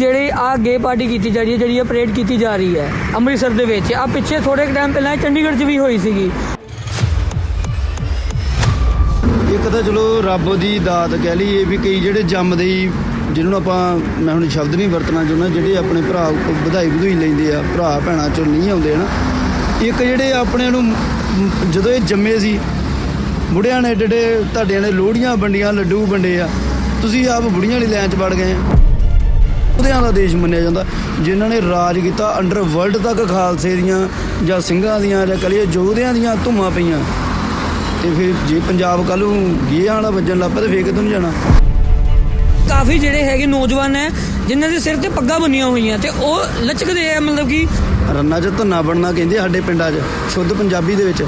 ਜਿਹੜੀ ਆ ਗੇ ਪਾਰਟੀ ਕੀਤੀ ਜਾ ਰਹੀ ਹੈ, ਜਿਹੜੀ ਇਹ ਪਰੇਡ ਕੀਤੀ ਜਾ ਰਹੀ ਹੈ ਅੰਮ੍ਰਿਤਸਰ ਦੇ ਵਿੱਚ। ਆ ਪਿੱਛੇ ਥੋੜੇ ਟਾਈਮ ਪਹਿਲਾਂ ਇਹ ਚੰਡੀਗੜ੍ਹ 'ਚ ਵੀ ਹੋਈ ਸੀਗੀ। ਇੱਕ ਤਾਂ ਚਲੋ ਰੱਬ ਦੀ ਦਾਤ ਕਹਿ ਲਈਏ ਵੀ ਕਈ ਜਿਹੜੇ ਜੰਮਦੇ ਹੀ, ਜਿਹਨੂੰ ਆਪਾਂ, ਮੈਂ ਹੁਣ ਸ਼ਬਦ ਨਹੀਂ ਵਰਤਣਾ ਚਾਹੁੰਦਾ, ਜਿਹੜੇ ਆਪਣੇ ਭਰਾ ਕੋਲ ਵਧਾਈ ਵਧੂਈ ਲੈਂਦੇ ਆ, ਭਰਾ ਭੈਣਾਂ ਚੋਂ ਨਹੀਂ ਆਉਂਦੇ ਨਾ ਇੱਕ ਜਿਹੜੇ ਆਪਣੇ ਨੂੰ ਜਦੋਂ ਇਹ ਜੰਮੇ ਸੀ ਬੁੜਿਆਂ ਨੇ ਜਿਹੜੇ ਤੁਹਾਡਿਆਂ ਨੇ ਲੋਹੜੀਆਂ ਵੰਡੀਆਂ, ਲੱਡੂ ਵੰਡੇ ਆ, ਤੁਸੀਂ ਆਪ ਬੁੜੀਆਂ ਵਾਲੀ ਲਾਈਨ 'ਚ ਵੜ ਗਏ ਆ। ਉਹਦਿਆਂ ਦਾ ਦੇਸ਼ ਮੰਨਿਆ ਜਾਂਦਾ। ਜਿਨ੍ਹਾਂ ਨੇ ਰਾਜ ਕੀਤਾ ਅੰਡਰ ਵਰਲਡ ਤੱਕ ਖਾਲਸੇ ਦੀਆਂ ਜਾਂ ਸਿੰਘਾਂ ਦੀਆਂ ਜਾਂ ਕਲੀਏ ਯੋਧਿਆਂ ਦੀਆਂ ਧੁੰਮਾਂ ਪਈਆਂ। ਤੇ ਫਿਰ ਜੇ ਪੰਜਾਬ ਕੱਲ ਨੂੰ ਗੇਹਾਂ ਵਾਲਾ ਵੱਜਣ ਲੱਗ ਪਿਆ ਤੇ ਫੇਰ ਕਿੱਧਰ ਨੂੰ ਜਾਣਾ? ਕਾਫੀ ਜਿਹੜੇ ਹੈਗੇ ਨੌਜਵਾਨ ਹੈ ਜਿਨ੍ਹਾਂ ਦੇ ਸਿਰ ਤੇ ਪੱਗਾਂ ਬੰਨੀਆਂ ਹੋਈਆਂ ਤੇ ਉਹ ਲਚਕਦੇ ਆ ਮਤਲਬ ਕਿ ਰੰਨਾ 'ਚ ਧੰਨਾ ਬਣਨਾ ਕਹਿੰਦੇ ਸਾਡੇ ਪਿੰਡਾਂ 'ਚ ਸ਼ੁੱਧ ਪੰਜਾਬੀ ਦੇ ਵਿੱਚ।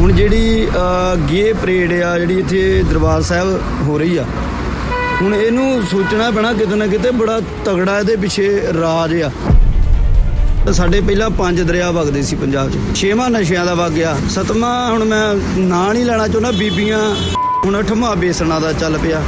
ਹੁਣ ਜਿਹੜੀ ਗੇ ਪਰੇਡ ਆ ਜਿਹੜੀ ਇੱਥੇ ਦਰਬਾਰ ਸਾਹਿਬ ਹੋ ਰਹੀ ਆ ਹੁਣ ਇਹਨੂੰ ਸੋਚਣਾ ਪੈਣਾ ਕਿਤੇ ਨਾ ਕਿਤੇ ਬੜਾ ਤਗੜਾ ਇਹਦੇ ਪਿੱਛੇ ਰਾਜ ਆ। ਤਾਂ ਸਾਡੇ ਪਹਿਲਾਂ ਪੰਜ ਦਰਿਆ ਵਗਦੇ ਸੀ ਪੰਜਾਬ 'ਚ। ਛੇਵਾਂ ਨਸ਼ਿਆਂ ਦਾ ਵਗ ਗਿਆ। ਸਤਵਾਂ ਹੁਣ ਮੈਂ ਨਾਂ ਨਹੀਂ ਲੈਣਾ ਚਾਹੁੰਦਾ, ਬੀਬੀਆਂ। ਹੁਣ ਅਠਵਾਂ ਬੇਸਣਾ ਦਾ ਚੱਲ ਪਿਆ।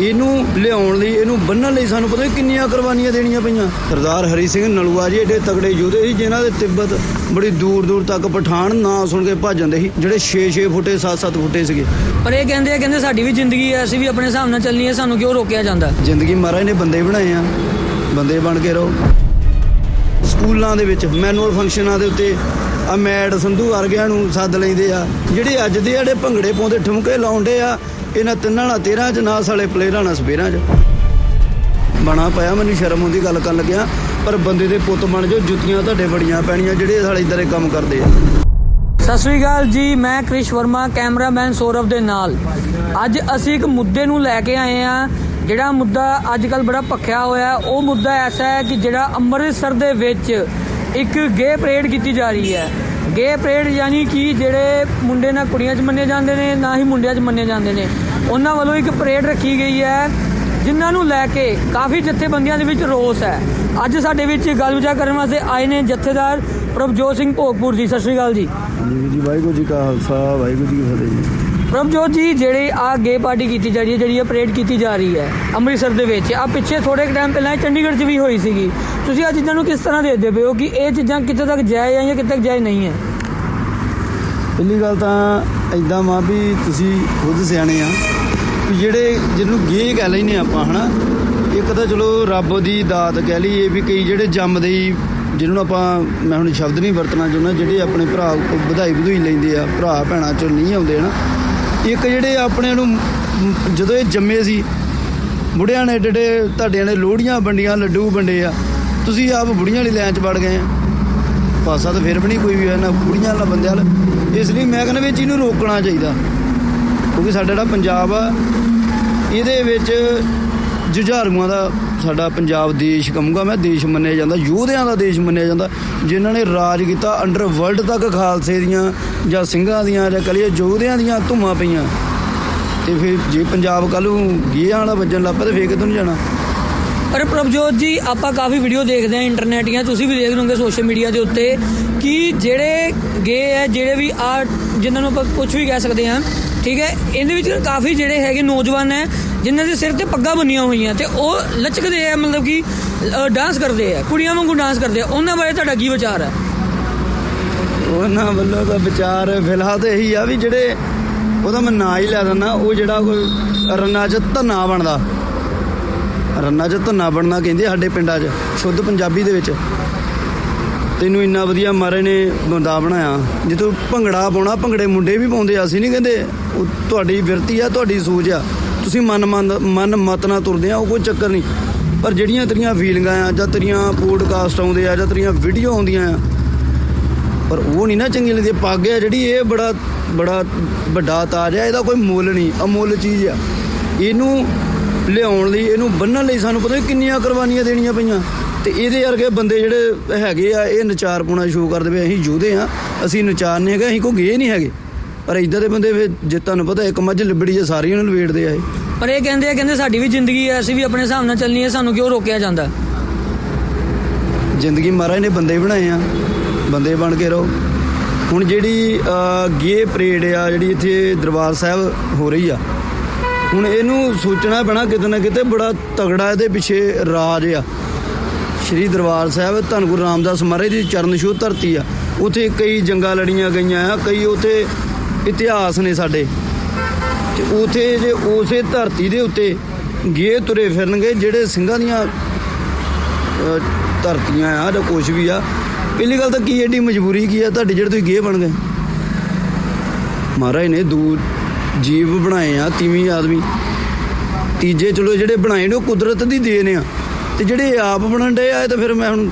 ਇਹਨੂੰ ਲਿਆਉਣ ਲਈ ਇਹਨੂੰ ਬੰਨਣ ਲਈ ਸਾਨੂੰ ਪਤਾ ਨਹੀਂ ਕਿੰਨੀਆਂ ਕੁਰਬਾਨੀਆਂ ਦੇਣੀਆਂ ਪਈਆਂ। ਸਰਦਾਰ ਹਰੀ ਸਿੰਘ ਨਲੂਆ ਜੀ ਏਡੇ ਤਗੜੇ ਯੋਧੇ ਸੀ ਜਿਨ੍ਹਾਂ ਦੇ ਤਿੱਬਤ ਬੜੀ ਦੂਰ ਦੂਰ ਤੱਕ ਪਠਾਨ ਨਾਂ ਸੁਣ ਕੇ ਭੱਜ ਜਾਂਦੇ ਸੀ ਜਿਹੜੇ 6-6 ਫੁੱਟੇ 7-7 ਫੁੱਟੇ ਸੀਗੇ। ਪਰ ਇਹ ਕਹਿੰਦੇ ਆ ਕਹਿੰਦੇ ਸਾਡੀ ਵੀ ਜ਼ਿੰਦਗੀ ਹੈ ਅਸੀਂ ਵੀ ਆਪਣੇ ਹਿਸਾਬ ਨਾਲ ਚੱਲਣੀ ਹੈ ਸਾਨੂੰ ਕਿਉਂ ਰੋਕਿਆ ਜਾਂਦਾ? ਜ਼ਿੰਦਗੀ ਮਹਾਰਾਜ ਨੇ ਬੰਦੇ ਬਣਾਏ ਆ ਬੰਦੇ ਬਣ ਕੇ ਰਹੋ। ਸਕੂਲਾਂ ਦੇ ਵਿੱਚ ਮੈਨੂਅਲ ਫੰਕਸ਼ਨਾਂ ਦੇ ਉੱਤੇ ਆ ਮੈਡ ਸੰਧੂ ਵਰਗਿਆਂ ਨੂੰ ਸੱਦ ਲੈਂਦੇ ਆ ਜਿਹੜੇ ਅੱਜ ਦੇ ਜਿਹੜੇ ਭੰਗੜੇ ਪਾਉਂਦੇ ਠੁਮਕੇ ਲਾਉਂਦੇ ਆ ਇਹਨਾਂ ਤਿੰਨਾਂ ਨਾਲ 13 ਚ ਨਾ ਸਾਲੇ ਪਲੇਅਰਾਂ ਨਾਲ ਸਪੇਰਾਂ ਚ। ਬਣਾ ਪਿਆ, ਮੈਨੂੰ ਸ਼ਰਮ ਆਉਂਦੀ ਗੱਲ ਕਰਨ ਲੱਗਿਆ, ਪਰ ਬੰਦੇ ਦੇ ਪੁੱਤ ਬਣ ਜਾਓ, ਜੁੱਤੀਆਂ ਤੁਹਾਡੇ ਬੜੀਆਂ ਪੈਣੀਆਂ, ਜਿਹੜੇ ਸਾਲੇ ਇਦਾਂ ਦੇ ਕੰਮ ਕਰਦੇ ਆ। ਸਤਿ ਸ੍ਰੀ ਅਕਾਲ ਜੀ, ਮੈਂ ਕ੍ਰਿਸ਼ ਵਰਮਾ, ਕੈਮਰਾਮੈਨ ਸੌਰਵ ਦੇ ਨਾਲ। ਅੱਜ ਅਸੀਂ ਇੱਕ ਮੁੱਦੇ ਨੂੰ ਲੈ ਕੇ ਆਏ ਆ ਜਿਹੜਾ ਮੁੱਦਾ ਅੱਜ ਕੱਲ ਬੜਾ ਭਖਿਆ ਹੋਇਆ, ਉਹ ਮੁੱਦਾ ਐਸਾ ਹੈ ਕਿ ਜਿਹੜਾ ਅੰਮ੍ਰਿਤਸਰ ਦੇ ਵਿੱਚ ਇੱਕ ਗੇ ਪਰੇਡ ਕੀਤੀ ਜਾ ਰਹੀ ਹੈ। ਗੇ ਪਰੇਡ ਯਾਨੀ ਕਿ ਜਿਹੜੇ ਮੁੰਡੇ ਨਾ ਕੁੜੀਆਂ 'ਚ ਮੰਨੇ ਜਾਂਦੇ ਨੇ ਨਾ ਹੀ ਮੁੰਡਿਆਂ 'ਚ ਮੰਨੇ ਜਾਂਦੇ ਨੇ। ਉਹਨਾਂ ਵੱਲੋਂ ਇੱਕ ਪਰੇਡ ਰੱਖੀ ਗਈ ਹੈ ਜਿਨ੍ਹਾਂ ਨੂੰ ਲੈ ਕੇ ਕਾਫੀ ਜਥੇਬੰਦੀਆਂ ਦੇ ਵਿੱਚ ਰੋਸ ਹੈ। ਅੱਜ ਸਾਡੇ ਵਿੱਚ ਗੱਲ ਵਿਚਾਰ ਕਰਨ ਵਾਸਤੇ ਆਏ ਨੇ ਜਥੇਦਾਰ ਪ੍ਰਭਜੋਤ ਸਿੰਘ ਭੋਗਪੁਰ ਜੀ। ਸਤਿ ਸ੍ਰੀ ਅਕਾਲ ਜੀ। ਜੀ ਜੀ ਵਾਹਿਗੁਰੂ ਜੀ ਕਾ ਖਾਲਸਾ ਵਾਹਿਗੁਰੂ ਜੀ ਕੀ ਫਤਿਹ ਜੀ। ਪ੍ਰਭਜੋਤ ਜੀ ਜਿਹੜੀ ਆ ਗੇ ਪਾਰਟੀ ਕੀਤੀ ਜਾ ਰਹੀ ਹੈ ਜਿਹੜੀ ਇਹ ਪਰੇਡ ਕੀਤੀ ਜਾ ਰਹੀ ਹੈ ਅੰਮ੍ਰਿਤਸਰ ਦੇ ਵਿੱਚ ਆ ਪਿੱਛੇ ਥੋੜੇ ਟਾਈਮ ਪਹਿਲਾਂ ਚੰਡੀਗੜ੍ਹ 'ਚ ਵੀ ਹੋਈ ਸੀਗੀ। ਤੁਸੀਂ ਆ ਚੀਜ਼ਾਂ ਨੂੰ ਕਿਸ ਤਰ੍ਹਾਂ ਦੇਖਦੇ ਪਏ ਹੋ ਕਿ ਇਹ ਚੀਜ਼ਾਂ ਕਿੱਥੇ ਤੱਕ ਜਾਇਜ਼ ਹੈ ਜਾਂ ਕਿੱਥੇ ਤੱਕ ਜਾਇਜ਼ ਨਹੀਂ ਹੈ? ਪਹਿਲੀ ਗੱਲ ਤਾਂ ਐਦਾਂ ਮਾਂ ਵੀ ਤੁਸੀਂ ਖੁਦ ਸਿਆਣੇ ਆ ਵੀ ਜਿਹੜੇ ਜਿਹਨੂੰ ਗੇ ਕਹਿ ਲੈਨੇ ਆਪਾਂ, ਹਨਾ? ਇੱਕ ਤਾਂ ਚਲੋ ਰੱਬ ਦੀ ਦਾਤ ਕਹਿ ਲਈਏ ਵੀ ਕਈ ਜਿਹੜੇ ਜੰਮਦੇ ਹੀ ਜਿਹਨੂੰ ਆਪਾਂ, ਮੈਂ ਹੁਣ ਸ਼ਬਦ ਨਹੀਂ ਵਰਤਣਾ ਚਾਹੁੰਦਾ, ਜਿਹੜੇ ਆਪਣੇ ਭਰਾ ਕੋਲ ਵਧਾਈ ਵਧੂਈ ਲੈਂਦੇ ਆ, ਭਰਾ ਭੈਣਾਂ ਚੋਂ ਨਹੀਂ ਆਉਂਦੇ ਨਾ ਇੱਕ ਜਿਹੜੇ ਆਪਣੇ ਨੂੰ ਜਦੋਂ ਇਹ ਜੰਮੇ ਸੀ, ਬੁੜਿਆਂ ਨੇ ਜਿਹੜੇ ਤੁਹਾਡਿਆਂ ਨੇ ਲੋਹੜੀਆਂ ਵੰਡੀਆਂ, ਲੱਡੂ ਵੰਡੇ ਆ ਤੁਸੀਂ ਆਪ ਬੁੜੀਆਂ ਵਾਲੀ ਲਾਈਨ 'ਚ ਵੜ ਗਏ ਆ। ਪਾਸਾ ਤਾਂ ਫਿਰ ਵੀ ਨਹੀਂ ਕੋਈ ਵੀ ਹੈ ਨਾ ਬੁੜੀਆਂ ਵਾਲਾ ਬੰਦਿਆਂ ਵਾਲਾ। ਇਸ ਲਈ ਮੈਂ ਕਹਿੰਦਾ ਵੀ ਇਹ ਚੀਜ਼ ਰੋਕਣਾ ਚਾਹੀਦਾ। ਕਿਉਂਕਿ ਸਾਡਾ ਜਿਹੜਾ ਪੰਜਾਬ ਆ, ਇਹਦੇ ਵਿੱਚ ਜੁਝਾਰੂਆਂ ਦਾ ਸਾਡਾ ਪੰਜਾਬ ਦੇਸ਼ ਕਹੂੰਗਾ ਮੈਂ, ਦੇਸ਼ ਮੰਨਿਆ ਜਾਂਦਾ, ਯੋਧਿਆਂ ਦਾ ਦੇਸ਼ ਮੰਨਿਆ ਜਾਂਦਾ, ਜਿਨ੍ਹਾਂ ਨੇ ਰਾਜ ਕੀਤਾ ਅੰਡਰ ਵਰਲਡ ਤੱਕ ਖਾਲਸੇ ਦੀਆਂ ਜਾਂ ਸਿੰਘਾਂ ਦੀਆਂ ਜਾਂ ਕਲੀਏ ਯੋਧਿਆਂ ਦੀਆਂ ਧੁੰਮਾਂ ਪਈਆਂ। ਤੇ ਫਿਰ ਜੇ ਪੰਜਾਬ ਕੱਲ ਨੂੰ ਗੇਹਾਂ ਵਾਲਾ ਵੱਜਣ ਲੱਗ ਪਿਆ ਤੇ ਫੇਰ ਕਿੱਧਰ ਨੂੰ ਜਾਣਾ? ਪਰ ਪ੍ਰਭਜੋਤ ਜੀ, ਆਪਾਂ ਕਾਫੀ ਵੀਡੀਓ ਦੇਖਦੇ ਆ ਇੰਟਰਨੈਟ ਜਾਂ ਤੁਸੀਂ ਵੀ ਦੇਖ ਲਓਗੇ ਸੋਸ਼ਲ ਮੀਡੀਆ ਦੇ ਉੱਤੇ ਕਿ ਜਿਹੜੇ ਗੇ ਹੈ, ਜਿਹੜੇ ਵੀ ਆ, ਜਿਨ੍ਹਾਂ ਨੂੰ ਆਪਾਂ ਕੁਝ ਵੀ ਕਹਿ ਸਕਦੇ ਹਾਂ, ਠੀਕ ਹੈ, ਇਹਦੇ ਵਿੱਚ ਕਾਫੀ ਜਿਹੜੇ ਹੈਗੇ ਨੌਜਵਾਨ ਹੈ, ਜਿਨ੍ਹਾਂ ਦੇ ਸਿਰ ਤੇ ਪੱਗਾਂ ਬੰਨੀਆਂ ਹੋਈਆਂ ਤੇ ਉਹ ਲਚਕਦੇ ਆ ਮਤਲਬ ਕਿ ਡਾਂਸ ਕਰਦੇ ਆ ਕੁੜੀਆਂ ਵਾਂਗੂ ਡਾਂਸ ਕਰਦੇ ਆ ਉਹਨਾਂ ਬਾਰੇ ਤੁਹਾਡਾ ਕੀ ਵਿਚਾਰ ਹੈ? ਉਹਨਾਂ ਵੱਲੋਂ ਤਾਂ ਵਿਚਾਰ ਫਿਲਹਾਲ ਤਾਂ ਇਹੀ ਆ ਵੀ ਜਿਹੜੇ ਉਹਦਾ ਮੈਂ ਨਾਂ ਹੀ ਲੈ ਦਿੰਦਾ, ਉਹ ਜਿਹੜਾ ਕੋਈ ਰੰਨਾ 'ਚ ਧੰਨਾ ਬਣਦਾ। ਰੰਨਾ 'ਚ ਧੰਨਾ ਬਣਨਾ ਕਹਿੰਦੇ ਸਾਡੇ ਪਿੰਡਾਂ 'ਚ, ਸ਼ੁੱਧ ਪੰਜਾਬੀ ਦੇ ਵਿੱਚ। ਤੈਨੂੰ ਇੰਨਾ ਵਧੀਆ ਮਾਰੇ ਨੇ ਬੰਦਾ ਬਣਾਇਆ। ਜੇ ਤੂੰ ਭੰਗੜਾ ਪਾਉਣਾ, ਭੰਗੜੇ ਮੁੰਡੇ ਵੀ ਪਾਉਂਦੇ ਅਸੀਂ ਨਹੀਂ ਕਹਿੰਦੇ। ਉਹ ਤੁਹਾਡੀ ਵਿਰਤੀ ਆ, ਤੁਹਾਡੀ ਸੋਚ ਆ। ਤੁਸੀਂ ਮਨ ਮਨ ਮਤ ਨਾਲ ਤੁਰਦੇ ਆ, ਉਹ ਕੋਈ ਚੱਕਰ ਨਹੀਂ ਪਰ ਜਿਹੜੀਆਂ ਤੇਰੀਆਂ ਫੀਲਿੰਗਾਂ ਆ, ਜਾਂ ਤੇਰੀਆਂ ਪੋਡਕਾਸਟ ਆਉਂਦੇ ਆ, ਜਾਂ ਤੇਰੀਆਂ ਵੀਡੀਓ ਆਉਂਦੀਆਂ ਆ, ਪਰ ਉਹ ਨਹੀਂ ਨਾ ਚੰਗੀ ਲੱਗਦੀ। ਪੱਗ ਆ ਜਿਹੜੀ, ਇਹ ਬੜਾ ਬੜਾ ਵੱਡਾ ਤਾਜ ਆ, ਇਹਦਾ ਕੋਈ ਮੁੱਲ ਨਹੀਂ ਅਮੁੱਲ ਚੀਜ਼ ਆ। ਇਹਨੂੰ ਲਿਆਉਣ ਲਈ ਇਹਨੂੰ ਬੰਨਣ ਲਈ ਸਾਨੂੰ ਪਤਾ ਨਹੀਂ ਕਿੰਨੀਆਂ ਕੁਰਬਾਨੀਆਂ ਦੇਣੀਆਂ ਪਈਆਂ। ਤੇ ਇਹਦੇ ਵਰਗੇ ਬੰਦੇ ਜਿਹੜੇ ਹੈਗੇ ਆ ਇਹ ਨਚਾਰ ਪੁਣਾ ਸ਼ੋਅ ਕਰਦੇ ਪਏ ਅਸੀਂ ਯੋਧੇ ਆ ਅਸੀਂ ਨਚਾਰ ਨਹੀਂ ਹੈਗੇ ਅਸੀਂ ਕੋਈ ਗੇ ਨਹੀਂ ਹੈਗੇ। ਪਰ ਇਦਾਂ ਦੇ ਬੰਦੇ ਫਿਰ ਜੇ ਤੁਹਾਨੂੰ ਪਤਾ ਇੱਕ ਮੱਝ ਲਿਬੜੀ ਜੇ ਸਾਰੀਆਂ ਨੂੰ ਲਵੇੜਦੇ ਆ ਇਹ। ਪਰ ਇਹ ਕਹਿੰਦੇ ਆ ਕਹਿੰਦੇ ਸਾਡੀ ਵੀ ਜ਼ਿੰਦਗੀ ਹੈ ਅਸੀਂ ਵੀ ਆਪਣੇ ਹਿਸਾਬ ਨਾਲ ਚੱਲਣੀ ਹੈ ਸਾਨੂੰ ਕਿਉਂ ਰੋਕਿਆ ਜਾਂਦਾ? ਜ਼ਿੰਦਗੀ ਮਹਾਰਾਜ ਨੇ ਬੰਦੇ ਬਣਾਏ ਆ ਬੰਦੇ ਬਣ ਕੇ ਰਹੋ। ਹੁਣ ਜਿਹੜੀ ਗੇ ਪਰੇਡ ਆ ਜਿਹੜੀ ਇੱਥੇ ਦਰਬਾਰ ਸਾਹਿਬ ਹੋ ਰਹੀ ਆ ਹੁਣ ਇਹਨੂੰ ਸੋਚਣਾ ਪੈਣਾ ਕਿਤੇ ਨਾ ਕਿਤੇ ਬੜਾ ਤਗੜਾ ਇਹਦੇ ਪਿੱਛੇ ਰਾਜ ਆ। ਸ਼੍ਰੀ ਦਰਬਾਰ ਸਾਹਿਬ, ਧੰਨ ਗੁਰੂ ਰਾਮਦਾਸ ਮਹਾਰਾਜ ਦੀ ਚਰਨ ਛੋਹ ਧਰਤੀ ਆ। ਉਥੇ ਕਈ ਜੰਗਾਂ ਲੜੀਆਂ ਗਈਆਂ ਆ, ਕਈ ਉਥੇ ਇਤਿਹਾਸ ਨੇ ਸਾਡੇ। ਤੇ ਉਥੇ ਜੇ ਉਸੇ ਧਰਤੀ ਦੇ ਉੱਤੇ ਗੇ ਤੁਰੇ ਫਿਰਨਗੇ, ਜਿਹੜੇ ਸਿੰਘਾਂ ਦੀਆਂ ਧਰਤੀਆਂ ਆ ਜਾਂ ਕੁਛ ਵੀ ਆ, ਪਹਿਲੀ ਗੱਲ ਤਾਂ ਕੀ ਐਡੀ ਮਜਬੂਰੀ ਕੀ ਆ? ਤੁਹਾਡੇ ਜਿਹੜੇ ਤੁਸੀਂ ਗੇ ਬਣ ਗਏ। ਮਹਾਰਾਜ ਨੇ ਦੂਰ ਜੀਵ ਬਣਾਏ ਆ, ਤੀਵੀਂ ਆਦਮੀ। ਤੀਜੇ ਚਲੋ ਜਿਹੜੇ ਬਣਾਏ ਨੇ, ਉਹ ਕੁਦਰਤ ਦੀ ਦੇਣ ਆ। ਤੇ ਜਿਹੜੇ ਆਪ ਬਣਨ ਡੇ ਆਏ ਤਾਂ ਫਿਰ ਮੈਂ ਹੁਣ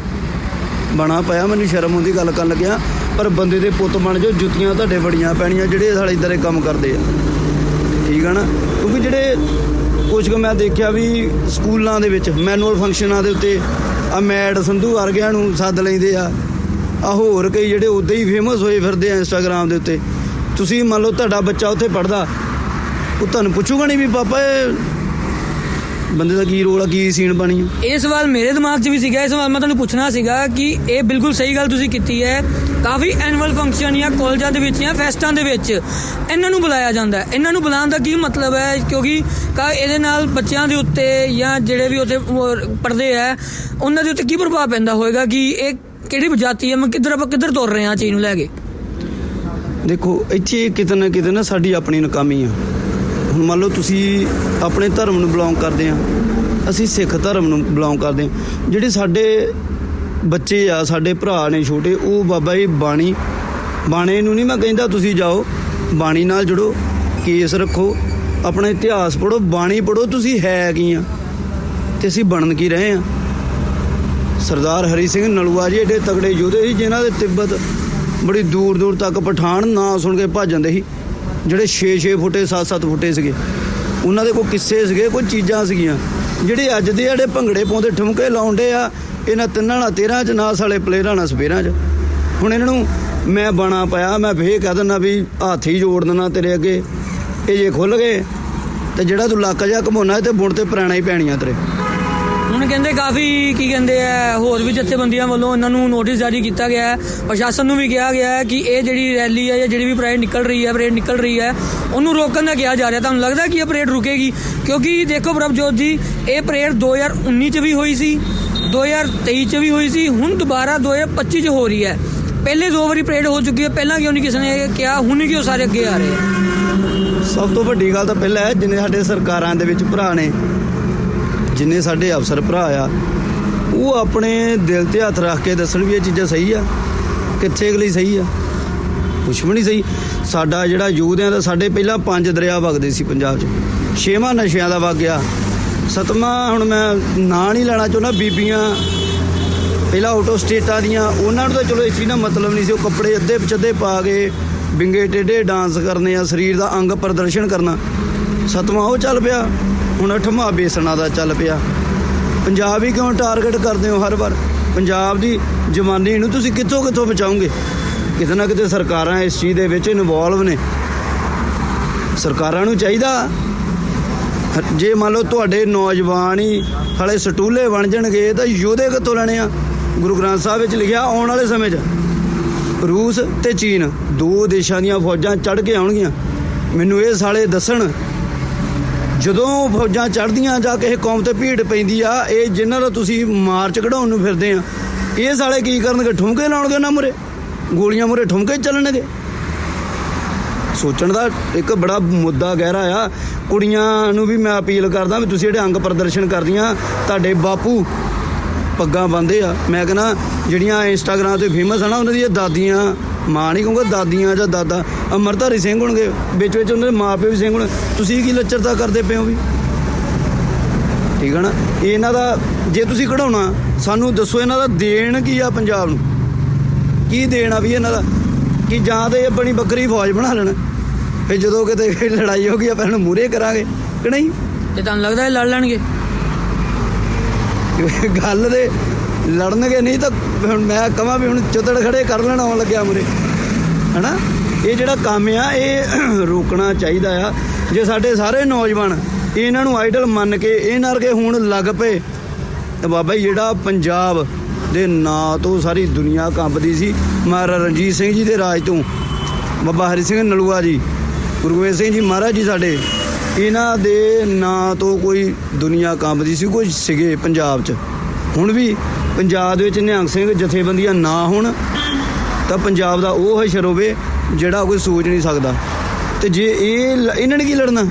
ਬਣਾ ਪਿਆ, ਮੈਨੂੰ ਸ਼ਰਮ ਆਉਂਦੀ ਗੱਲ ਕਰਨ ਲੱਗਿਆ। ਪਰ ਬੰਦੇ ਦੇ ਪੁੱਤ ਬਣ ਜਾਓ, ਜੁੱਤੀਆਂ ਤੁਹਾਡੇ ਬੜੀਆਂ ਪੈਣੀਆਂ, ਜਿਹੜੇ ਸਾਲੇ ਇਦਾਂ ਦੇ ਕੰਮ ਕਰਦੇ ਆ। ਠੀਕ ਆ ਨਾ? ਕਿਉਂਕਿ ਜਿਹੜੇ ਕੁਝ ਕੁ ਮੈਂ ਦੇਖਿਆ ਵੀ ਸਕੂਲਾਂ ਦੇ ਵਿੱਚ, ਮੈਨੂਅਲ ਫੰਕਸ਼ਨਾਂ ਦੇ ਉੱਤੇ, ਆ ਮੈਡ ਸੰਧੂ ਵਰਗਿਆਂ ਨੂੰ ਸੱਦ ਲੈਂਦੇ ਆ। ਆ ਹੋਰ ਕਈ ਜਿਹੜੇ ਉਦਾਂ ਹੀ ਫੇਮਸ ਹੋਏ ਫਿਰਦੇ ਆ ਇੰਸਟਾਗ੍ਰam ਦੇ ਉੱਤੇ। ਤੁਸੀਂ ਮੰਨ ਲਓ ਤੁਹਾਡਾ ਬੱਚਾ ਉੱਥੇ ਪੜਦਾ ਉਹ ਤੁਹਾਨੂੰ ਪੁੱਛੂਗਾ ਨਹੀਂ ਵੀ ਪਾਪਾ ਇਹ ਬੰਦੇ ਦਾ ਕੀ ਰੋਲ ਆ, ਕੀ ਸੀਨ ਬਣੀ ਆ? ਇਹ ਸਵਾਲ ਮੇਰੇ ਦਿਮਾਗ 'ਚ ਵੀ ਸੀਗਾ, ਇਹ ਸਵਾਲ ਮੈਂ ਤੁਹਾਨੂੰ ਪੁੱਛਣਾ ਸੀਗਾ ਕਿ ਇਹ ਬਿਲਕੁਲ ਸਹੀ ਗੱਲ ਤੁਸੀਂ ਕੀਤੀ ਹੈ। ਕਾਫੀ ਐਨੂਅਲ ਫੰਕਸ਼ਨ ਜਾਂ ਕਾਲਜਾਂ ਦੇ ਵਿੱਚ ਜਾਂ ਫੈਸਟਾਂ ਦੇ ਵਿੱਚ ਇਹਨਾਂ ਨੂੰ ਬੁਲਾਇਆ ਜਾਂਦਾ ਹੈ। ਇਹਨਾਂ ਨੂੰ ਬੁਲਾਉਣ ਦਾ ਕੀ ਮਤਲਬ ਹੈ? ਕਿਉਂਕਿ ਕਾ ਇਹਦੇ ਨਾਲ ਬੱਚਿਆਂ ਦੇ ਉੱਤੇ ਜਾਂ ਜਿਹੜੇ ਵੀ ਉੱਥੇ ਪੜਦੇ ਆ ਉਹਨਾਂ ਦੇ ਉੱਤੇ ਕੀ ਪ੍ਰਭਾਵ ਪੈਂਦਾ ਹੋਵੇਗਾ ਕਿ ਇਹ ਕਿਹੜੀ ਜਾਤੀ ਹੈ? ਮੈਂ ਕਿੱਧਰ ਆਪਾਂ ਕਿੱਧਰ ਤੁਰ ਰਹੇ ਹਾਂ ਚੀਜ਼ ਨੂੰ ਲੈ ਕੇ? ਦੇਖੋ, ਇੱਥੇ ਕਿਤੇ ਨਾ ਕਿਤੇ ਨਾ ਸਾਡੀ ਆਪਣੀ ਨਕਾਮੀ ਆ। ਹੁਣ ਮੰਨ ਲਓ ਤੁਸੀਂ ਆਪਣੇ ਧਰਮ ਨੂੰ ਬਿਲੋਂਗ ਕਰਦੇ ਆ। ਅਸੀਂ ਸਿੱਖ ਧਰਮ ਨੂੰ ਬਿਲੋਂਗ ਕਰਦੇ ਆ। ਜਿਹੜੇ ਸਾਡੇ ਬੱਚੇ ਆ, ਸਾਡੇ ਭਰਾ ਨੇ ਛੋਟੇ, ਉਹ ਬਾਬਾ ਜੀ ਬਾਣੀ, ਬਾਣੇ ਨੂੰ ਨਹੀਂ ਮੈਂ ਕਹਿੰਦਾ ਤੁਸੀਂ ਜਾਓ, ਬਾਣੀ ਨਾਲ ਜੁੜੋ, ਕੇਸ ਰੱਖੋ, ਆਪਣਾ ਇਤਿਹਾਸ ਪੜੋ ਬਾਣੀ ਪੜੋ ਤੁਸੀਂ ਹੈ ਕੀ ਆ? ਤੇ ਅਸੀਂ ਬਣਨ ਕੀ ਰਹੇ ਆ? ਸਰਦਾਰ ਹਰੀ ਸਿੰਘ ਨਲੂਆ ਜੀ ਏਡੇ ਤਗੜੇ ਯੋਧੇ ਸੀ, ਜਿਨ੍ਹਾਂ ਦੇ ਤਿੱਬਤ ਬੜੀ ਦੂਰ ਦੂਰ ਤੱਕ ਪਠਾਨ ਨਾਂ ਸੁਣ ਕੇ ਭੱਜ ਜਾਂਦੇ ਸੀ। ਜਿਹੜੇ 6-6 ਫੁੱਟੇ 7-7 ਫੁੱਟੇ ਸੀਗੇ। ਉਹਨਾਂ ਦੇ ਕੋਈ ਕਿੱਸੇ ਸੀਗੇ ਕੋਈ ਚੀਜ਼ਾਂ ਸੀਗੀਆਂ। ਜਿਹੜੇ ਅੱਜ ਦੇ ਜਿਹੜੇ ਭੰਗੜੇ ਪਾਉਂਦੇ, ਠੁਮਕੇ ਲਾਉਂਦੇ ਆ, ਇਹਨਾਂ ਤਿੰਨਾਂ ਨਾਲ 13 ਚ ਨਾ ਸਾਲੇ ਪਲੇਅਰਾਂ ਨਾਲ ਸਪੇਰਾਂ ਚ। ਹੁਣ ਇਹਨਾਂ ਨੂੰ ਮੈਂ ਬਾਣਾ ਪਾਇਆ, ਮੈਂ ਫੇਰ ਕਹਿ ਦਿੰਦਾ ਵੀ ਹੱਥ ਹੀ ਜੋੜ ਦਿੰਦਾ ਤੇਰੇ ਅੱਗੇ। ਇਹ ਜੇ ਖੁੱਲ ਗਏ, ਤੇ ਜਿਹੜਾ ਤੂੰ ਲੱਕ ਜਾ ਘਮਾਉਣਾ ਤੇ ਬੁਣ ਤੇ ਪੁਰਾਣਾ ਹੀ ਪੈਣੀਆਂ ਤੇਰੇ। ਹੁਣ ਕਹਿੰਦੇ ਕਾਫੀ ਕੀ ਕਹਿੰਦੇ ਆ, ਹੋਰ ਵੀ ਜਥੇਬੰਦੀਆਂ ਵੱਲੋਂ ਇਹਨਾਂ ਨੂੰ ਨੋਟਿਸ ਜਾਰੀ ਕੀਤਾ ਗਿਆ ਹੈ। ਪ੍ਰਸ਼ਾਸਨ ਨੂੰ ਵੀ ਕਿਹਾ ਗਿਆ ਹੈ ਕਿ ਇਹ ਜਿਹੜੀ ਰੈਲੀ ਹੈ ਜਾਂ ਜਿਹੜੀ ਵੀ ਪਰੇਡ ਨਿਕਲ ਰਹੀ ਹੈ ਪਰੇਡ ਨਿਕਲ ਰਹੀ ਹੈ, ਉਹਨੂੰ ਰੋਕਣ ਦਾ ਕਿਹਾ ਜਾ ਰਿਹਾ। ਤੁਹਾਨੂੰ ਲੱਗਦਾ ਕਿ ਇਹ ਪਰੇਡ ਰੁਕੇਗੀ? ਕਿਉਂਕਿ ਦੇਖੋ ਪ੍ਰਭਜੋਤ ਜੀ, ਇਹ ਪਰੇਡ 2019 ਚ ਵੀ ਹੋਈ ਸੀ 2023 ਚ ਵੀ ਹੋਈ ਸੀ, ਹੁਣ ਦੁਬਾਰਾ 2025 ਚ ਹੋ ਰਹੀ ਹੈ। ਪਹਿਲੇ ਦੋ ਵਾਰੀ ਪਰੇਡ ਹੋ ਚੁੱਕੀ ਹੈ, ਪਹਿਲਾਂ ਕਿਉਂ ਨਹੀਂ ਕਿਸੇ ਨੇ ਕਿਹਾ, ਹੁਣ ਕਿਉਂ ਸਾਰੇ ਅੱਗੇ ਆ ਰਹੇ ਆ? ਸਭ ਤੋਂ ਵੱਡੀ ਗੱਲ ਤਾਂ ਪਹਿਲਾਂ ਹੈ, ਜਿੰਨੇ ਸਾਡੇ ਸਰਕਾਰਾਂ ਦੇ ਵਿੱਚ ਭਰਾ ਨੇ ਜਿੰਨੇ ਸਾਡੇ ਅਫਸਰ ਭਰਾ ਆ, ਉਹ ਆਪਣੇ ਦਿਲ ਤੇ ਹੱਥ ਰੱਖ ਕੇ ਦੱਸਣ ਵੀ ਇਹ ਚੀਜ਼ਾਂ ਸਹੀ ਆ, ਕਿੱਥੇ ਅਗਲੀ ਸਹੀ ਆ। ਕੁਛ ਵੀ ਨਹੀਂ ਸਹੀ। ਸਾਡਾ ਜਿਹੜਾ ਯੂਥਿਆਂ ਦਾ ਸਾਡੇ ਪਹਿਲਾਂ ਪੰਜ ਦਰਿਆ ਵਗਦੇ ਸੀ ਪੰਜਾਬ 'ਚ। ਛੇਵਾਂ ਨਸ਼ਿਆਂ ਦਾ ਵਗ ਗਿਆ। ਸਤਵਾਂ ਹੁਣ ਮੈਂ ਨਾਂ ਨਹੀਂ ਲੈਣਾ ਚਾਹੁੰਦਾ, ਬੀਬੀਆਂ, ਪਹਿਲਾਂ ਆਊਟੋ ਸਟੇਟਾਂ ਦੀਆਂ, ਉਹਨਾਂ ਨੂੰ ਤਾਂ ਚਲੋ ਇਸ ਚੀਜ਼ ਦਾ ਮਤਲਬ ਨਹੀਂ ਸੀ। ਉਹ ਕੱਪੜੇ ਅੱਧੇ ਪਛੱਦੇ ਪਾ ਕੇ ਵਿੰਗੇ ਟੇਢੇ ਡਾਂਸ ਕਰਨੇ ਆ, ਸਰੀਰ ਦਾ ਅੰਗ ਪ੍ਰਦਰਸ਼ਨ ਕਰਨਾ। ਸਤਵਾਂ ਉਹ ਚੱਲ ਪਿਆ। ਹੁਣ ਅਠਵਾਂ ਬੇਸਣਾ ਦਾ ਚੱਲ ਪਿਆ। ਪੰਜਾਬ ਹੀ ਕਿਉਂ ਟਾਰਗੇਟ ਕਰਦੇ ਹੋ ਹਰ ਵਾਰ? ਪੰਜਾਬ ਦੀ ਜਵਾਨੀ ਨੂੰ ਤੁਸੀਂ ਕਿੱਥੋਂ ਕਿੱਥੋਂ ਬਚਾਓਗੇ? ਕਿਤੇ ਨਾ ਕਿਤੇ ਸਰਕਾਰਾਂ ਇਸ ਚੀਜ਼ ਦੇ ਵਿੱਚ ਇਨਵੋਲਵ ਨੇ। ਸਰਕਾਰਾਂ ਨੂੰ ਚਾਹੀਦਾ ਜੇ ਮੰਨ ਲਓ ਤੁਹਾਡੇ ਨੌਜਵਾਨ ਹੀ ਹਲੇ ਸਟੂਲੇ ਬਣ ਜਾਣਗੇ, ਤਾਂ ਯੋਧੇ ਕਿੱਥੋਂ ਲੈਣੇ ਆ? ਗੁਰੂ ਗ੍ਰੰਥ ਸਾਹਿਬ ਵਿੱਚ ਲਿਖਿਆ, ਆਉਣ ਵਾਲੇ ਸਮੇਂ 'ਚ। ਰੂਸ ਤੇ ਚੀਨ, ਦੋ ਦੇਸ਼ਾਂ ਦੀਆਂ ਫੌਜਾਂ ਚੜ੍ਹ ਕੇ ਆਉਣਗੀਆਂ। ਮੈਨੂੰ ਇਹ ਸਾਲੇ ਦੱਸਣ ਜਦੋਂ ਫੌਜਾਂ ਚੜ੍ਹਦੀਆਂ ਜਾਂ ਕਿਸੇ ਕੌਮ ਤੇ ਭੀੜ ਪੈਂਦੀ ਆ, ਇਹ ਜਿਨ੍ਹਾਂ ਦਾ ਤੁਸੀਂ ਮਾਰਚ ਕਢਾਉਣ ਨੂੰ ਫਿਰਦੇ ਆ। ਇਹ ਸਾਲੇ ਕੀ ਕਰਨਗੇ? ਠੁਮਕੇ ਲਾਉਣਗੇ ਨਾ ਮੁਰੇ ਗੋਲੀਆਂ ਮੁਰੇ ਠੁਮਕੇ ਚੱਲਣਗੇ? ਸੋਚਣ ਦਾ ਇੱਕ ਬੜਾ ਮੁੱਦਾ ਗਹਿਰਾ ਆ। ਕੁੜੀਆਂ ਨੂੰ ਵੀ ਮੈਂ ਅਪੀਲ ਕਰਦਾ ਵੀ ਤੁਸੀਂ ਜਿਹੜੇ ਅੰਗ ਪ੍ਰਦਰਸ਼ਨ ਕਰਦੀਆਂ, ਤੁਹਾਡੇ ਬਾਪੂ ਪੱਗਾਂ ਬੰਦੇ ਆ। ਮੈਂ ਕਹਿੰਦਾ, ਜਿਹੜੀਆਂ ਇੰਸਟਾਗ੍ਰਾਮ ਤੇ ਫੇਮਸ ਆ ਨਾ, ਉਹਨਾਂ ਦੀਆਂ ਦਾਦੀਆਂ ਮਾਂ ਨਹੀਂ ਕਹੂੰਗਾ ਦਾਦੀਆਂ ਜਾਂ ਦਾਦਾ। ਅਮਰਧਾਰੀ ਸਿੰਘ ਹੋਣਗੇ ਵਿੱਚ ਵਿੱਚ ਉਹਨਾਂ ਦੇ ਮਾਪੇ ਵੀ ਸਿੰਘ ਹੋਣ। ਤੁਸੀਂ ਕੀ ਲੱਚਰਤਾ ਕਰਦੇ ਪਏ ਹੋ ਵੀ? ਠੀਕ ਆ ਨਾ? ਇਹ ਇਹਨਾਂ ਦਾ ਜੇ ਤੁਸੀਂ ਕਢਾਉਣਾ ਸਾਨੂੰ ਦੱਸੋ ਇਹਨਾਂ ਦਾ ਦੇਣ ਕੀ ਆ ਪੰਜਾਬ ਨੂੰ? ਕੀ ਦੇਣਾ ਵੀ ਇਹਨਾਂ ਦਾ? ਕਿ ਜਾਂ ਤੇ ਆਪਣੀ ਬੱਕਰੀ ਫੌਜ ਬਣਾ ਲੈਣ? ਫਿਰ ਜਦੋਂ ਕਿਤੇ ਲੜਾਈ ਹੋ ਗਈ ਆਪਾਂ ਇਹਨੂੰ ਮੂਰੇ ਕਰਾਂਗੇ ਕਿ ਨਹੀਂ? ਤੇ ਤੁਹਾਨੂੰ ਲੱਗਦਾ ਇਹ ਲੜ ਲੈਣਗੇ? ਗੱਲ ਦੇ ਲੜਨਗੇ ਨਹੀਂ ਤਾਂ ਹੁਣ ਮੈਂ ਕਹਾਂ ਵੀ ਹੁਣ ਚੁੱਤੜ ਖੜੇ ਕਰ ਲੈਣ ਆਉਣ ਲੱਗਿਆ ਮੁਰੇ। ਹਨਾ? ਇਹ ਜਿਹੜਾ ਕੰਮ ਆ, ਇਹ ਰੋਕਣਾ ਚਾਹੀਦਾ ਆ। ਜੇ ਸਾਡੇ ਸਾਰੇ ਨੌਜਵਾਨ ਇਹਨਾਂ ਨੂੰ ਆਈਡਲ ਮੰਨ ਕੇ ਇਹਨਾਂ ਵਰਗੇ ਹੁਣ ਲੱਗ ਪਏ, ਤਾਂ ਬਾਬਾ ਜੀ ਜਿਹੜਾ ਪੰਜਾਬ ਦੇ ਨਾਂ ਤੋਂ ਸਾਰੀ ਦੁਨੀਆ ਕੰਬਦੀ ਸੀ, ਮਹਾਰਾਜਾ ਰਣਜੀਤ ਸਿੰਘ ਜੀ ਦੇ ਰਾਜ ਤੋਂ, ਬਾਬਾ ਹਰੀ ਸਿੰਘ ਨਲੂਆ ਜੀ, ਗੁਰੂ ਗੋਬਿੰਦ ਸਿੰਘ ਜੀ ਮਹਾਰਾਜ ਜੀ ਸਾਡੇ, ਇਹਨਾਂ ਦੇ ਨਾਂ ਤੋਂ ਕੋਈ ਦੁਨੀਆ ਕੰਬਦੀ ਸੀ, ਕੋਈ ਸੀਗੇ ਪੰਜਾਬ 'ਚ। ਹੁਣ ਵੀ ਪੰਜਾਬ ਦੇ ਵਿੱਚ ਨਿਹੰਗ ਸਿੰਘ ਜਥੇਬੰਦੀਆਂ ਨਾ ਹੋਣ, ਤਾਂ ਪੰਜਾਬ ਦਾ ਉਹ ਹਸ਼ਰ ਹੋਵੇ ਜਿਹੜਾ ਕੋਈ ਸੋਚ ਨਹੀਂ ਸਕਦਾ। ਤੇ ਜੇ ਇਹ ਲ- ਇਹਨਾਂ ਨੇ ਕੀ ਲੜਨਾ?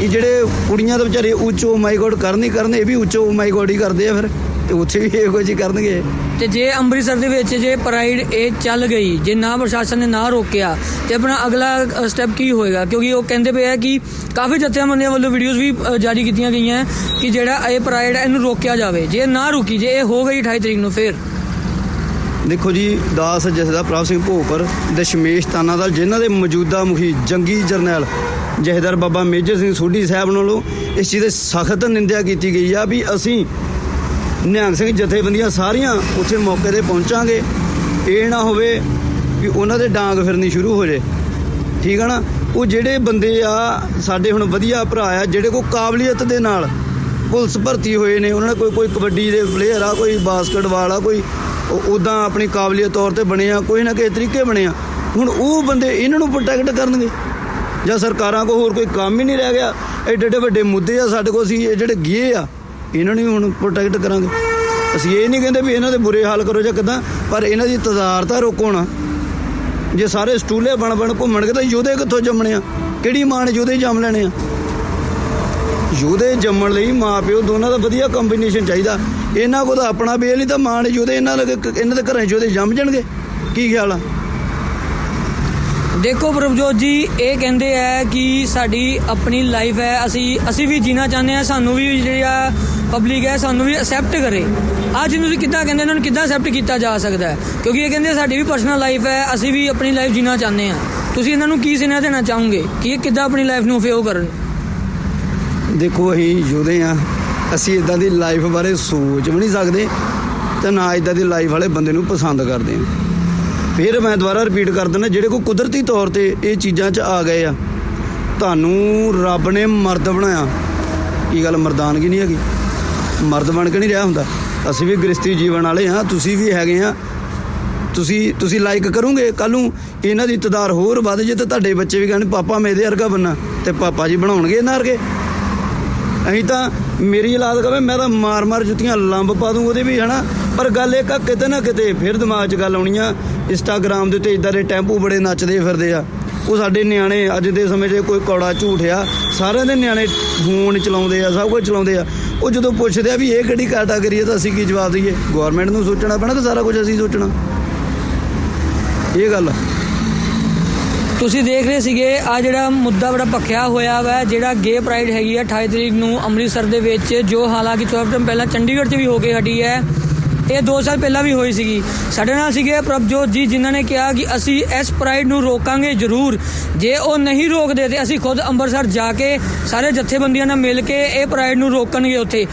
ਇਹ ਜਿਹੜੇ ਕੁੜੀਆਂ ਦੇ ਵਿਚਾਰੇ ਉੱਚੋ ਮਾਈ ਗੋਡ ਕਰਨ ਹੀ ਕਰਨ, ਇਹ ਵੀ ਉੱਚੋ ਮਾਈ ਗੋਡ ਹੀ ਕਰਦੇ ਆ ਫਿਰ। ਤੇ ਉੱਥੇ ਵੀ ਇਹੋ ਜਿਹੀ ਕਰਨਗੇ। ਤੇ ਜੇ ਅੰਮ੍ਰਿਤਸਰ ਦੇ ਵਿੱਚ ਜੇ ਪ੍ਰਾਈਡ ਇਹ ਚੱਲ ਗਈ ਜੇ ਨਾ ਪ੍ਰਸ਼ਾਸਨ ਨੇ ਨਾ ਰੋਕਿਆ ਤੇ ਆਪਣਾ ਅਗਲਾ ਸਟੈਪ ਕੀ ਹੋਏਗਾ? ਕਿਉਂਕਿ ਉਹ ਕਹਿੰਦੇ ਪਏ ਆ ਕਿ ਕਾਫੀ ਜਥੇਬੰਦੀਆਂ ਵੱਲੋਂ ਵੀਡੀਓਜ਼ ਵੀ ਜਾਰੀ ਕੀਤੀਆਂ ਗਈਆਂ ਕਿ ਜਿਹੜਾ ਇਹ ਪ੍ਰਾਈਡ ਇਹਨੂੰ ਰੋਕਿਆ ਜਾਵੇ। ਜੇ ਨਾ ਰੁਕੀ ਜੇ ਇਹ ਹੋ ਗਈ 28 ਤਰੀਕ ਨੂੰ ਫਿਰ? ਦੇਖੋ ਜੀ ਦਾਸ ਜਥੇਦਾਰ ਪ੍ਰਭ ਸਿੰਘ ਭੋਗਪੁਰ ਦਸ਼ਮੇਸ਼ ਤਾਨਾ ਦਲ ਜਿਨ੍ਹਾਂ ਦੇ ਮੌਜੂਦਾ ਮੁਖੀ ਜੰਗੀ ਜਰਨੈਲ ਜਥੇਦਾਰ ਬਾਬਾ ਮੇਜਰ ਸਿੰਘ ਸੋਢੀ ਸਾਹਿਬ ਵੱਲੋਂ ਇਸ ਚੀਜ਼ ਦੀ ਸਖਤ ਨਿੰਦਿਆ ਕੀਤੀ ਗਈ ਆ ਵੀ ਅਸੀਂ ਨਿਹੰਗ ਸਿੰਘ ਜਥੇਬੰਦੀਆਂ ਸਾਰੀਆਂ ਉੱਥੇ ਮੌਕੇ ਤੇ ਪਹੁੰਚਾਂਗੇ। ਇਹ ਨਾ ਹੋਵੇ ਵੀ ਉਹਨਾਂ ਦੇ ਡਾਂਗ ਫਿਰਨੀ ਸ਼ੁਰੂ ਹੋ ਜੇ। ਠੀਕ ਆ ਨਾ? ਉਹ ਜਿਹੜੇ ਬੰਦੇ ਆ, ਸਾਡੇ ਹੁਣ ਵਧੀਆ ਭਰਾ ਆ, ਜਿਹੜੇ ਕੋ ਕਾਬਲੀਅਤ ਦੇ ਨਾਲ ਪੁਲਿਸ ਭਰਤੀ ਹੋਏ ਨੇ, ਉਹਨਾਂ ਨੇ ਕੋਈ ਕੋਈ ਕਬੱਡੀ ਦੇ ਪਲੇਅਰ ਆ, ਕੋਈ ਬਾਸਕਟਬਾਲ ਆ, ਕੋਈ ਉਦਾਂ ਆਪਣੀ ਕਾਬਲੀਅਤ ਤੌਰ ਤੇ ਬਣੇ ਆ, ਕੋਈ ਨਾ ਕਿਸੇ ਤਰੀਕੇ ਬਣੇ ਆ। ਹੁਣ ਉਹ ਬੰਦੇ ਇਹਨਾਂ ਨੂੰ ਪ੍ਰੋਟੈਕਟ ਕਰਨਗੇ। ਜਾਂ ਸਰਕਾਰਾਂ ਕੋ ਹੋਰ ਕੋਈ ਕੰਮ ਹੀ ਨਹੀਂ ਰਹਿ ਗਿਆ। ਐਡੇ ਐਡੇ ਵੱਡੇ ਮੁੱਦੇ ਆ ਸਾਡੇ ਕੋਲ ਅਸੀਂ, ਇਹ ਜਿਹੜੇ ਗਏ ਆ ਇਹਨਾਂ ਨੂੰ ਹੁਣ ਪ੍ਰੋਟੈਕਟ ਕਰਾਂਗੇ। ਅਸੀਂ ਇਹ ਨਹੀਂ ਕਹਿੰਦੇ ਵੀ ਇਹਨਾਂ ਦੇ ਬੁਰੇ ਹਾਲ ਕਰੋ ਜਾਂ ਕਿਦਾਂ, ਪਰ ਇਹਨਾਂ ਦੀ ਤਜ਼ਾਰਤਾ ਰੋਕੋ ਨਾ। ਜੇ ਸਾਰੇ ਸਟੂਲੇ ਬਣ ਬਣ ਘੁੰਮਣਗੇ ਤਾਂ ਯੋਧੇ ਕਿੱਥੋਂ ਜੰਮਣੇ ਆ? ਕਿਹੜੀ ਮਾਂ ਨੇ ਯੋਧੇ ਜੰਮ ਲੈਣੇ ਆ? ਯੋਧੇ ਜੰਮਣ ਲਈ ਮਾਂ ਪਿਓ ਦੋਨਾਂ ਦਾ ਵਧੀਆ ਕੰਬੀਨੇਸ਼ਨ ਚਾਹੀਦਾ। ਇਹਨਾਂ ਕੋਲ ਤਾਂ ਆਪਣਾ ਬੇਲ ਨਹੀਂ ਤਾਂ ਮਾਂ ਨੇ ਯੋਧੇ ਇਹਨਾਂ ਦੇ ਇਹਨਾਂ ਦੇ ਘਰਾਂ 'ਚ ਯੋਧੇ ਜੰਮ ਜਾਣਗੇ। ਕੀ ਖਿਆਲ ਆ? ਦੇਖੋ ਪ੍ਰਭਜੋਤ ਜੀ, ਇਹ ਕਹਿੰਦੇ ਆ ਕਿ ਸਾਡੀ ਆਪਣੀ ਲਾਈਫ ਹੈ। ਅਸੀਂ ਅਸੀਂ ਵੀ ਜੀਣਾ ਚਾਹੁੰਦੇ ਆ, ਸਾਨੂੰ ਵੀ ਜਿਹੜਾ ਪਬਲਿਕ ਹੈ, ਸਾਨੂੰ ਵੀ ਅਸੈਪਟ ਕਰੇ। ਅੱਜ ਨੂੰ ਤੁਸੀਂ ਕਿੱਦਾਂ ਕਹਿੰਦੇ ਇਹਨਾਂ ਨੂੰ ਕਿੱਦਾਂ ਅਸੈਪਟ ਕੀਤਾ ਜਾ ਸਕਦਾ ਹੈ? ਕਿਉਂਕਿ ਇਹ ਕਹਿੰਦੇ ਸਾਡੀ ਵੀ ਪਰਸਨਲ ਲਾਈਫ ਹੈ, ਅਸੀਂ ਵੀ ਆਪਣੀ ਲਾਈਫ ਜੀਣਾ ਚਾਹੁੰਦੇ ਆ ਤੁਸੀਂ ਇਹਨਾਂ ਨੂੰ ਕੀ ਸੁਨੇਹਾ ਦੇਣਾ ਚਾਹੋਗੇ? ਕਿ ਇਹ ਕਿੱਦਾਂ ਆਪਣੀ ਲਾਈਫ ਨੂੰ ਉਪਯੋਗ ਕਰਨ? ਦੇਖੋ, ਅਸੀਂ ਯੋਧੇ ਆ ਅਸੀਂ ਇਦਾਂ ਦੀ ਲਾਈਫ ਬਾਰੇ ਸੋਚ ਵੀ ਨਹੀਂ ਸਕਦੇ ਤੇ ਨਾ ਇਦਾਂ ਦੀ ਲਾਈਫ ਵਾਲੇ ਬੰਦੇ ਨੂੰ ਪਸੰਦ ਕਰਦੇ ਆ ਫਿਰ ਮੈਂ ਦੁਬਾਰਾ ਰਿਪੀਟ ਕਰ ਦਿੰਦਾ, ਜਿਹੜੇ ਕੋ ਕੁਦਰਤੀ ਤੌਰ ਤੇ ਇਹ ਚੀਜ਼ਾਂ 'ਚ ਆ ਗਏ ਆ, ਤੁਹਾਨੂੰ ਰੱਬ ਨੇ ਮਰਦ ਬਣਾਇਆ। ਕੀ ਗੱਲ ਮਰਦਾਨਗੀ ਨਹੀਂ ਹੈਗੀ। ਮਰਦ ਬਣ ਕੇ ਨਹੀਂ ਰਿਹਾ ਹੁੰਦਾ। ਅਸੀਂ ਵੀ ਗ੍ਰਸਤੀ ਜੀਵਨ ਵਾਲੇ ਹਾਂ, ਤੁਸੀਂ ਵੀ ਹੈਗੇ ਹਾਂ। ਤੁਸੀਂ ਤੁਸੀਂ ਲਾਈਕ ਕਰੋਗੇ ਕੱਲ ਨੂੰ ਇਹਨਾਂ ਦੀ ਤਦਾਰ ਹੋਰ ਵੱਧ ਜੇ ਤਾਂ ਤੁਹਾਡੇ ਬੱਚੇ ਵੀ ਕਹਿਣ ਪਾਪਾ, ਮੈਂ ਇਹਦੇ ਵਰਗਾ ਬੰਨਾ ਤੇ ਪਾਪਾ ਜੀ ਬਣਾਉਣਗੇ ਇਹਨਾਂ ਵਰਗੇ। ਅਸੀਂ ਤਾਂ ਮੇਰੀ ਔਲਾਦ ਕਵੇ, ਮੈਂ ਤਾਂ ਮਾਰ ਮਾਰ ਜੁੱਤੀਆਂ ਲੰਬ ਪਾ ਦੂੰ ਉਹਦੇ ਵੀ, ਹਨਾ? ਪਰ ਗੱਲ ਇਹ ਕਾ ਕਿਤੇ ਨਾ ਕਿਤੇ ਫਿਰ ਦਿਮਾਗ 'ਚ ਗੱਲ ਆਉਣੀ ਆ ਇੰਸਟਾਗ੍ਰਾਮ ਦੇ ਉੱਤੇ ਇਦਾਂ ਦੇ ਟੈਂਪੂ ਬੜੇ ਨੱਚਦੇ ਫਿਰਦੇ ਆ। ਉਹ ਸਾਡੇ ਨਿਆਣੇ ਅੱਜ ਦੇ ਸਮੇਂ 'ਚ ਕੋਈ ਕੌੜਾ ਝੂਠ ਆ, ਸਾਰਿਆਂ ਦੇ ਨਿਆਣੇ ਫੋਨ ਚਲਾਉਂਦੇ ਆ, ਸਭ ਕੁਝ ਚਲਾਉਂਦੇ ਆ। ਉਹ ਜਦੋਂ ਪੁੱਛਦੇ ਆ ਵੀ ਇਹ ਕਿਹੜੀ ਕੈਟਾਗਰੀ ਹੈ ਤਾਂ ਅਸੀਂ ਕੀ ਜਵਾਬ ਦਈਏ? ਗਵਰਨਮੈਂਟ ਨੂੰ ਸੋਚਣਾ ਪੈਣਾ ਤੇ ਸਾਰਾ ਕੁਝ ਅਸੀਂ ਸੋਚਣਾ? ਇਹ ਗੱਲ ਤੁਸੀਂ ਦੇਖ ਰਹੇ ਸੀਗੇ, ਆ ਜਿਹੜਾ ਮੁੱਦਾ ਬੜਾ ਭਖਿਆ ਹੋਇਆ ਵਾ, ਜਿਹੜਾ ਗੇ ਪ੍ਰਾਈਡ ਹੈਗੀ ਆ 28 ਤਰੀਕ ਨੂੰ ਅੰਮ੍ਰਿਤਸਰ ਦੇ ਵਿੱਚ, ਜੋ ਹਾਲਾਂਕਿ 14 ਦਿਨ ਪਹਿਲਾਂ ਚੰਡੀਗੜ੍ਹ 'ਚ ਵੀ ਹੋ ਕੇ ਹਟੀ ਹੈ। ਇਹ 2 ਸਾਲ ਪਹਿਲਾਂ ਵੀ ਹੋਈ ਸੀਗੀ। ਸਾਡੇ ਨਾਲ ਸੀਗੇ ਪ੍ਰਭਜੋਤ ਜੀ, ਜਿਨ੍ਹਾਂ ਨੇ ਕਿਹਾ ਕਿ ਅਸੀਂ ਇਸ ਪ੍ਰਾਈਡ ਨੂੰ ਰੋਕਾਂਗੇ ਜ਼ਰੂਰ। ਜੇ ਉਹ ਨਹੀਂ ਰੋਕਦੇ ਤੇ ਅਸੀਂ ਖੁਦ ਅੰਮ੍ਰਿਤਸਰ ਜਾ ਕੇ ਸਾਰੇ ਜਥੇਬੰਦੀਆਂ ਨਾਲ ਮਿਲ ਕੇ ਇਹ ਪ੍ਰਾਈਡ ਨੂੰ ਰੋਕਣਗੇ ਉੱਥੇ।